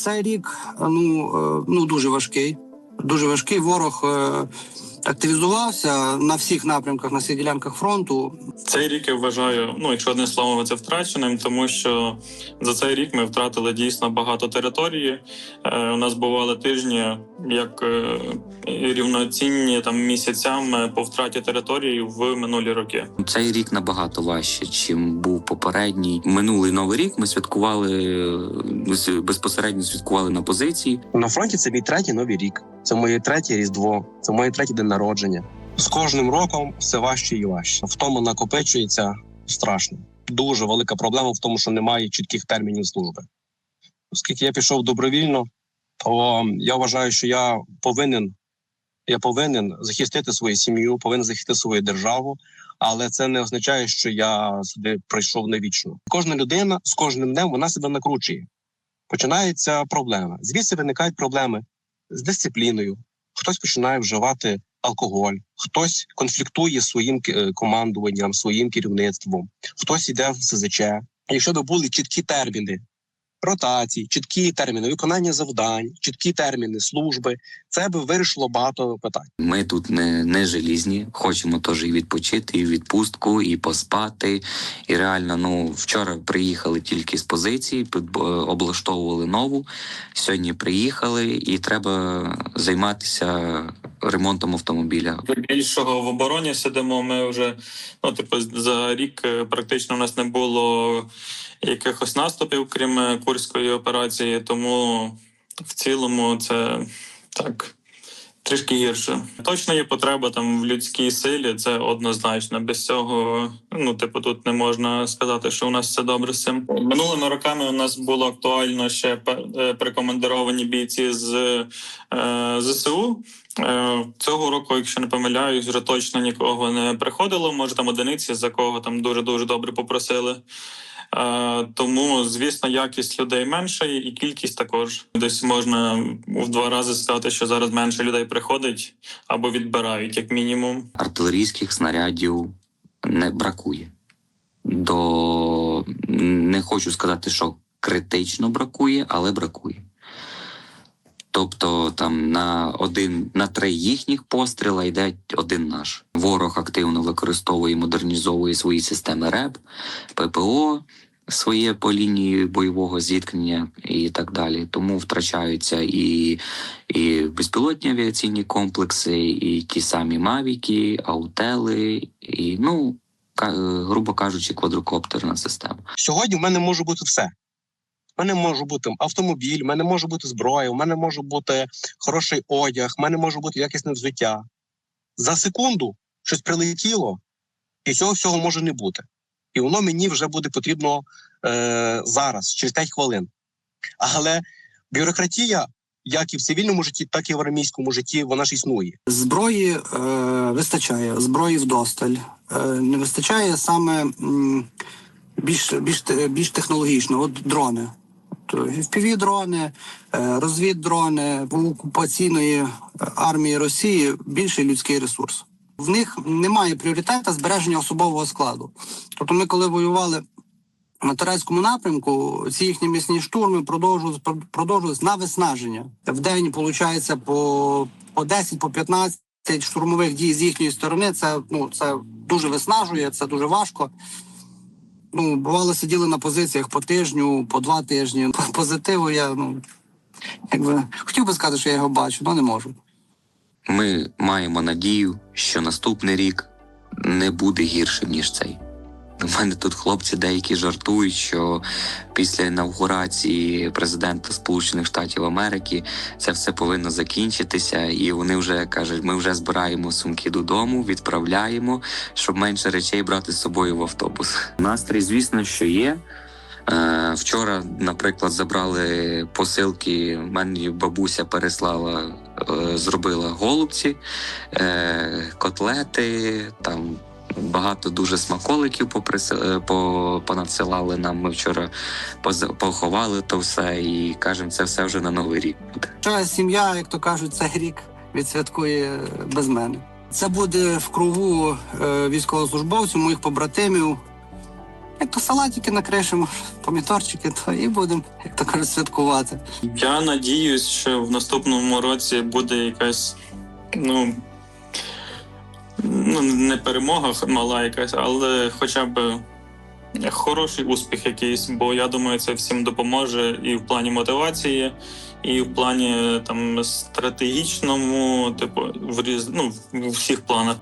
Цей рік ну, е, ну дуже важкий. Дуже важкий. Ворог е, активізувався на всіх напрямках, на всіх ділянках фронту. Цей рік я вважаю, ну якщо одним словом, це втраченим, тому що за цей рік ми втратили дійсно багато території. Е, у нас бували тижні, як е, рівноцінні там місяцям е, по втраті території в минулі роки. Цей рік набагато важче, чим був попередній. Минулий новий рік ми святкували е, безпосередньо святкували на позиції. На фронті це мій третій новий рік. Це моє третє різдво, це моє третє день народження. З кожним роком все важче і важче. Втома накопичується страшно. Дуже велика проблема в тому, що немає чітких термінів служби. Оскільки я пішов добровільно, то я вважаю, що я повинен, я повинен захистити свою сім'ю, повинен захистити свою державу, але це не означає, що я сюди прийшов навічно. Кожна людина з кожним днем вона себе накручує. Починаються проблеми. Звідси виникають проблеми з дисципліною. Хтось починає вживати алкоголь, хтось конфліктує своїм е, командуванням, своїм керівництвом, хтось іде в СЗЧ. Якщо б були чіткі терміни ротації, чіткі терміни виконання завдань, чіткі терміни служби, це би вирішило багато питань. Ми тут не, не желізні, хочемо теж і відпочити, і відпустку, і поспати. І реально, ну вчора приїхали тільки з позиції, облаштовували нову. Сьогодні приїхали, і треба займатися ремонтом автомобіля. Більшого в обороні сидимо. Ми вже ну, типу, за рік е, практично у нас не було якихось наступів, крім е, курської операції. Тому в цілому це так. Трішки гірше. Точно є потреба там в людській силі, це однозначно. Без цього, ну типу, тут не можна сказати, що у нас все добре з цим. Минулими роками у нас було актуально ще е, прикомандировані бійці з е, ЗСУ. Е, Цього року, якщо не помиляюсь, вже точно нікого не приходило. Може там одиниці, за кого там дуже дуже добре попросили. Е, Тому, звісно, якість людей менша і кількість також. Десь можна в два рази сказати, що зараз менше людей приходить або відбирають, як мінімум. артилерійських снарядів не бракує. До не хочу сказати, що критично бракує, але бракує. Тобто там на один на три їхніх постріла йде один наш. Ворог активно використовує і модернізовує свої системи РЕБ, ППО, своє по лінії бойового зіткнення і так далі. Тому втрачаються і, і безпілотні авіаційні комплекси, і ті самі мавіки, аутели, і ну грубо кажучи, квадрокоптерна система. Сьогодні в мене може бути все. Мене може бути автомобіль, в мене може бути зброя, у мене може бути хороший одяг, в мене може бути якісне взуття. За секунду щось прилетіло, і цього всього може не бути. І воно мені вже буде потрібно е, зараз, через 5 хвилин. Але бюрократія, як і в цивільному житті, так і в армійському житті, вона ж існує. Зброї е, вистачає, зброї вдосталь. Е, не вистачає саме м, більш, більш, більш технологічно, от дрони. Впіві дрони, розвіддрони у окупаційної е, армії Росії більший людський ресурс. В них немає пріоритету збереження особового складу. Тобто, ми коли воювали на турецькому напрямку, ці їхні місні штурми продовжувалися продовжувались на виснаження. В день виходить по, по 10, по 15 штурмових дій з їхньої сторони. Це ну це дуже виснажує, це дуже важко. Ну, бувало, сиділи на позиціях по тижню, по два тижні. По позитиву я ну якби хотів би сказати, що я його бачу, але не можу. Ми маємо надію, що наступний рік не буде гіршим, ніж цей. У мене тут хлопці деякі жартують, що після інавгурації президента Сполучених Штатів Америки це все повинно закінчитися, і вони вже кажуть: ми вже збираємо сумки додому, відправляємо, щоб менше речей брати з собою в автобус. Настрій, звісно, що є. Е, Вчора, наприклад, забрали посилки. Мені бабуся переслала, е, зробила голубці, е, котлети, там багато дуже смаколиків поприс- е, по, понадсилали нам. Ми вчора поза- поховали то все і кажемо, це все вже на новий рік буде. Сім'я, як то кажуть, цей рік відсвяткує без мене. Це буде в кругу е, військовослужбовців, моїх побратимів. Як то салатики накришимо, помідорчики, то і будемо, як то кажуть, святкувати. Я надіюсь, що в наступному році буде якась, ну, ну не перемога мала якась, але хоча б хороший успіх якийсь, бо я думаю, це всім допоможе і в плані мотивації, і в плані там стратегічному, типу, в різ... ну, в всіх планах.